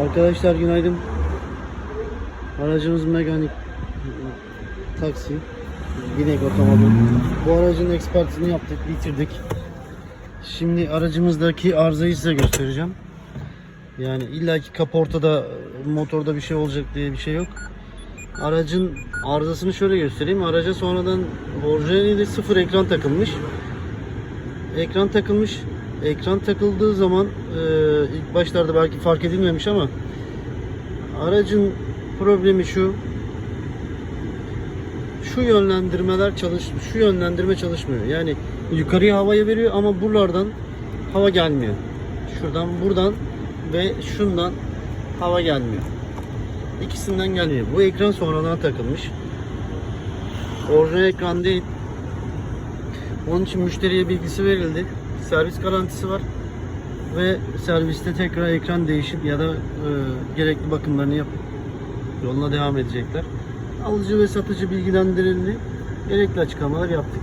Arkadaşlar günaydın. Aracımız mekanik taksi. Binek otomobil. Bu aracın ekspertini yaptık, bitirdik. Şimdi aracımızdaki arızayı size göstereceğim. Yani illaki kaportada, motorda bir şey olacak diye bir şey yok. Aracın arızasını şöyle göstereyim. Araca sonradan orijinaliyle sıfır ekran takılmış. Ekran takılmış. Ekran takıldığı zaman e, ilk başlarda belki fark edilmemiş ama aracın problemi şu. Şu yönlendirmeler çalış şu yönlendirme çalışmıyor. Yani yukarıya havayı veriyor ama buralardan hava gelmiyor. Şuradan buradan ve şundan hava gelmiyor. İkisinden gelmiyor. Bu ekran sonradan takılmış. Orijinal ekran değil. Onun için müşteriye bilgisi verildi. Servis garantisi var. Ve serviste tekrar ekran değişip ya da e, gerekli bakımlarını yapıp yoluna devam edecekler. Alıcı ve satıcı bilgilendirildi. Gerekli açıklamalar yaptık.